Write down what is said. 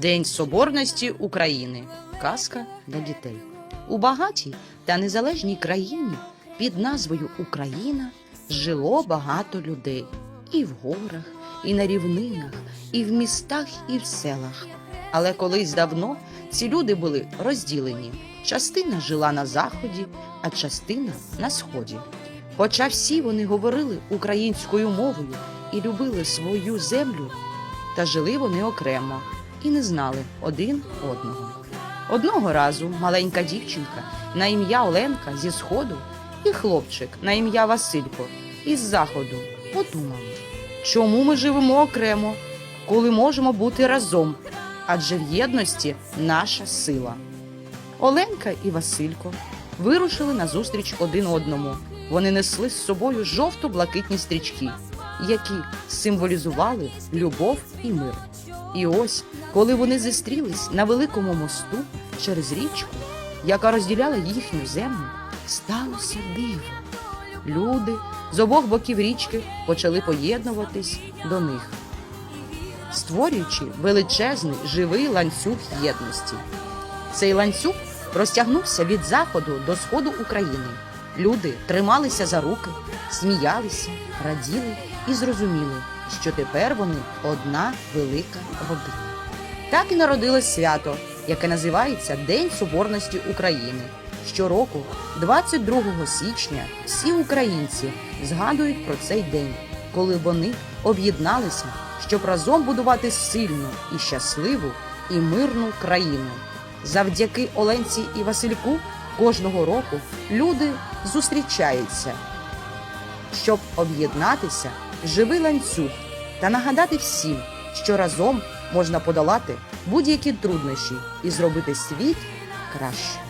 День Соборності України. Казка для дітей. У багатій та незалежній країні під назвою Україна жило багато людей і в горах, і на рівнинах, і в містах, і в селах. Але колись давно ці люди були розділені. Частина жила на заході, а частина на сході. Хоча всі вони говорили українською мовою і любили свою землю, та жили вони окремо і не знали один одного. Одного разу маленька дівчинка на ім'я Оленка зі сходу і хлопчик на ім'я Василько із заходу подумали, чому ми живемо окремо, коли можемо бути разом, адже в єдності наша сила. Оленка і Василько вирушили назустріч один одному. Вони несли з собою жовто-блакитні стрічки, які символізували любов і мир. І ось, коли вони зустрілись на великому мосту через річку, яка розділяла їхню землю, сталося диво. Люди з обох боків річки почали поєднуватись до них, створюючи величезний живий ланцюг єдності. Цей ланцюг розтягнувся від заходу до сходу України. Люди трималися за руки, сміялися, раділи і зрозуміли, що тепер вони одна велика родина. Так і народилось свято, яке називається День Соборності України. Щороку, 22 січня, всі українці згадують про цей день, коли вони об'єдналися, щоб разом будувати сильну і щасливу і мирну країну. Завдяки Оленці і Васильку кожного року люди зустрічаються, щоб об'єднатися живий ланцюг та нагадати всім, що разом можна подолати будь-які труднощі і зробити світ краще.